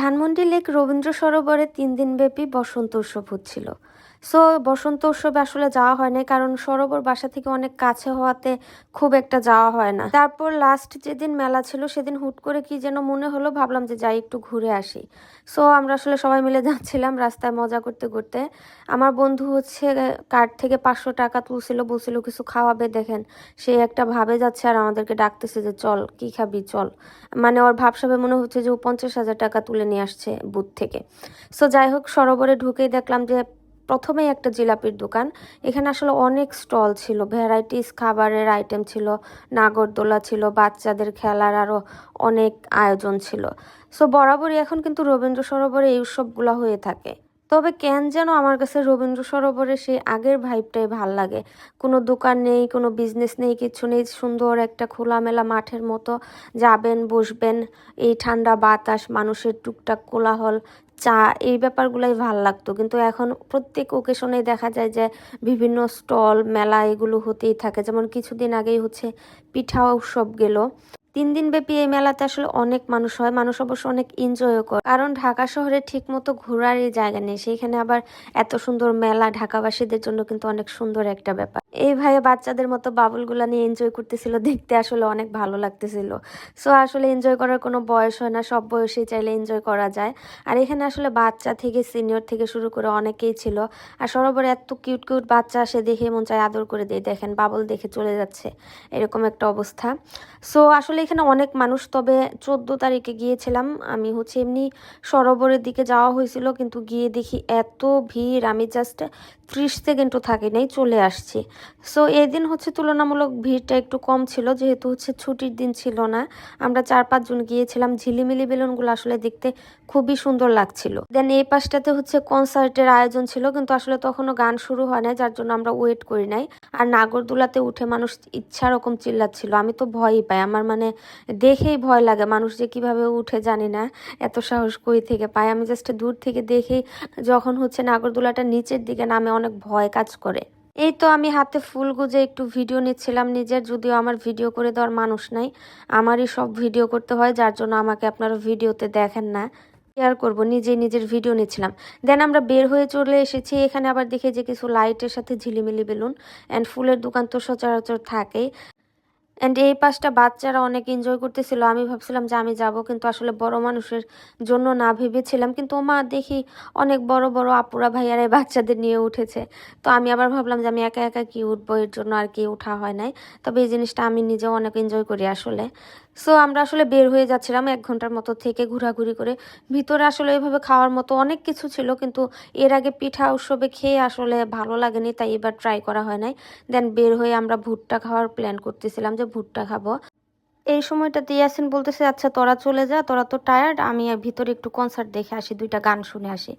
Dhanmondi lake Rabindra সরোবরে তিন দিনব্যাপী বসন্ত উৎসব হচ্ছিল। সো বসন্ত উৎসবে আসলে যাওয়া হয়নি কারণ সরোবর বাসা থেকে অনেক কাছে হওয়াতে খুব একটা যাওয়া হয় না। তারপর লাস্ট যেদিন মেলা ছিল, সেদিন হুট করে কি যেন মনে হলো, ভাবলাম যে যাই, একটু ঘুরে আসি। সো আমরা আসলে সবাই মিলে যাচ্ছিলাম রাস্তায় মজা করতে করতে। আমার বন্ধু হচ্ছে কার্ড থেকে পাঁচশো টাকা তুলছিল, বলছিল, কিছু খাওয়াবে দেখেন। সে একটা ভাবে যাচ্ছে আর আমাদেরকে ডাকতেছে যে, চল, কি খাবি, চল। মানে ওর ভাবসাবে মনে হচ্ছে যে ও পঞ্চাশ হাজার টাকা তুলে নিয়ে আসছে বুথ থেকে। সো যাই হোক, সরোবরে ঢুকেই দেখলাম যে প্রথমেই একটা জিলাপির দোকান। এখানে আসলে অনেক স্টল ছিল, ভ্যারাইটিস খাবারের আইটেম ছিল, নাগরদোলা ছিল, বাচ্চাদের খেলার আরও অনেক আয়োজন ছিল। সো বরাবরই এখন কিন্তু রবীন্দ্র সরোবরে এই উৎসবগুলো হয়ে থাকে। তবে কেন যেন আমার কাছে রবীন্দ্র সরোবরে সেই আগের ভাইবটাই ভালো লাগে। কোনো দোকান নেই, কোনো বিজনেস নেই, কিছু নেই, সুন্দর একটা খোলামেলা মাঠের মতো যাবেন, বসবেন, এই ঠান্ডা বাতাস, মানুষের টুকটাক কোলাহল চা, এই ব্যাপারগুলোই ভালো লাগতো। কিন্তু এখন প্রত্যেক ওকেশনে দেখা যায় যে বিভিন্ন স্টল মেলা এগুলো হতেই থাকে। যেমন কিছুদিন আগেই হচ্ছে পিঠা উৎসব গেল। তিন দিন ব্যাপী এই মেলাতে আসলে অনেক মানুষ হয়। মানুষ অবশ্য অনেক এনজয়ও করে। কারণ ঢাকা শহরে ঠিক মতো ঘোরারই জায়গা নেই। সেইখানে আবার এত সুন্দর মেলা, ঢাকাবাসীদের জন্য কিন্তু অনেক সুন্দর একটা ব্যাপার। এই ভাইয়া বাচ্চাদের মতো বাবুলগুলা নিয়ে এনজয় করতেছিল, দেখতে আসলে অনেক ভালো লাগতেছিল। সো আসলে এনজয় করার কোনো বয়স হয় না। সব বয়সেই চাইলে এনজয় করা যায়। আর এখানে আসলে বাচ্চা থেকে সিনিয়র থেকে শুরু করে অনেকেই ছিল। আর সরোবরে এত কিউট কিউট বাচ্চা আসে দেখে মন চায় আদর করে দিয়ে। দেখেন, বাবল দেখে চলে যাচ্ছে। এরকম একটা অবস্থা। সো আসলে এখানে অনেক মানুষ, তবে চোদ্দ তারিখে গিয়েছিলাম। আমি হচ্ছে এমনি সরোবরের দিকে যাওয়া হয়েছিল, কিন্তু গিয়ে দেখি এত ভিড়। আমি জাস্ট ত্রিশ সেকেন্ডও থাকি নাই, চলে আসছি। সো এই দিন হচ্ছে তুলনামূলক ভিড়টা একটু কম ছিল, যেহেতু হচ্ছে ছুটির দিন ছিল না। আমরা চার পাঁচজন গিয়েছিলাম, ঝিলিমিলি বেলুনগুলো আসলে দেখতে খুবই সুন্দর লাগছিল। দেন এই পাশটাতে হচ্ছে কনসার্টের আয়োজন ছিল, কিন্তু আসলে তখনও গান শুরু হয় নাই, যার জন্য আমরা ওয়েট করি নাই। আর নাগরদোলাতে উঠে মানুষ ইচ্ছা রকম চিল্লাচ্ছিল। আমি তো ভয়ই পাই, আমার মানে দেখেই ভয় লাগে। মানুষ যে কীভাবে উঠে জানি না, এত সাহস কই থেকে পায়? আমি জাস্ট দূর থেকে দেখেই যখন হচ্ছে নাগরদোলাটা নিচের দিকে নামে অনেক ভয় কাজ করে। এই তো আমি হাতে ফুল গুজে একটু ভিডিও নিচ্ছিলাম নিজের, যদিও আমার ভিডিও করে দেওয়ার মানুষ নাই। আমারই সব ভিডিও করতে হয়, যার জন্য আমাকে আপনারা ভিডিওতে দেখেন না। শেয়ার করব, নিজেই নিজের ভিডিও নিচ্ছিলাম। দেন আমরা বের হয়ে চলে এসেছি, এখানে আবার দেখে যে কিছু লাইটের সাথে ঝিলিমিলি বেলুন। অ্যান্ড ফুলের দোকান তো সচরাচর থাকেই। অ্যান্ড এই পাশটা বাচ্চারা অনেক এনজয় করতেছিল। আমি ভাবছিলাম যে আমি যাব, কিন্তু আসলে বড় মানুষের জন্য না ভেবেছিলাম। কিন্তু মা দেখি অনেক বড় বড় আপুরা ভাইয়ারা এই বাচ্চাদের নিয়ে উঠেছে। তো আমি আবার ভাবলাম যে আমি একা একা কি উঠবো? এর জন্য আর কি উঠা হয় নাই। তবে এই জিনিসটা আমি নিজেও অনেক এনজয় করি আসলে। সো আমরা আসলে বের হয়ে যাচ্ছিলাম এক ঘণ্টার মতো থেকে ঘোরাঘুরি করে। ভিতরে আসলে এভাবে খাওয়ার মতো অনেক কিছু ছিল, কিন্তু এর আগে পিঠা উৎসবে খেয়ে আসলে ভালো লাগেনি, তাই এবার ট্রাই করা হয় নাই। দেন বের হয়ে আমরা ভুট্টা খাওয়ার প্ল্যান করতেছিলাম যে ভুট্টা খাব। এই সময়টাতে ইয়াসিন বলতেছে আচ্ছা তোরা চলে যা, তোরা তো টায়ার্ড আমি ভিতরে একটু কনসার্ট দেখে আসি, দুইটা গান শুনে আসি।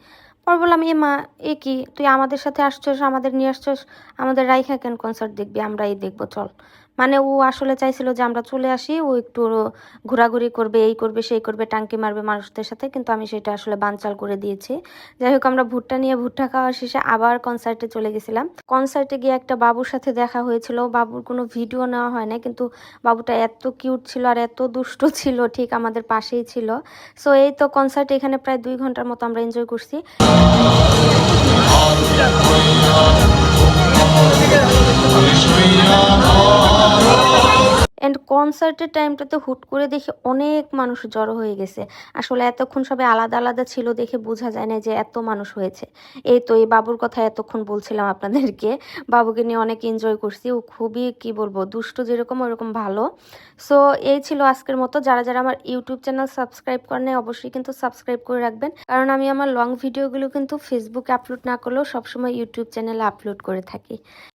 পর বললাম, এ মা, এ কি? তুই আমাদের সাথে আসছিস, আমাদের নিয়ে আসছিস? আমাদের রাইখা কেন কনসার্ট দেখবি? আমরাই দেখব, চল। মানে ও আসলে চাইছিল যে আমরা চলে আসি, ও একটু ঘোরাঘুরি করবে, এই করবে, সেই করবে, টাঙ্কি মারবে মানুষদের সাথে, কিন্তু আমি সেটা আসলে বানচাল করে দিয়েছি। যাই হোক, আমরা ভুট্টা নিয়ে ভুট্টা খাওয়ার শেষে আবার কনসার্টে চলে গেছিলাম। কনসার্টে গিয়ে একটা বাবুর সাথে দেখা হয়েছিল, বাবুর কোনো ভিডিও নেওয়া হয় না কিন্তু বাবুটা এত কিউট ছিল আর এত দুষ্ট ছিল, ঠিক আমাদের পাশেই ছিল। সো এই তো কনসার্ট এখানে প্রায় দুই ঘণ্টার মতো আমরা এনজয় করছি। কনসার্টের টাইমটাতে হুট করে দেখে অনেক মানুষ জড়ো হয়ে গেছে। আসলে এতক্ষণ সবাই আলাদা আলাদা ছিল দেখে বোঝা যায় না যে এত মানুষ হয়েছে। এই তো এই বাবুর কথা এতক্ষণ বলছিলাম আপনাদেরকে। বাবুকে নিয়ে অনেক এনজয় করছি। ও খুবই, কি বলব, দুষ্ট যেরকম ওরকম ভালো। সো এই ছিল আজকের মতো। যারা যারা আমার ইউটিউব চ্যানেল সাবস্ক্রাইব করেন অবশ্যই কিন্তু সাবস্ক্রাইব করে রাখবেন। কারণ আমি আমার লং ভিডিওগুলো কিন্তু ফেসবুকে আপলোড না করলেও সবসময় ইউটিউব চ্যানেলে আপলোড করে থাকি।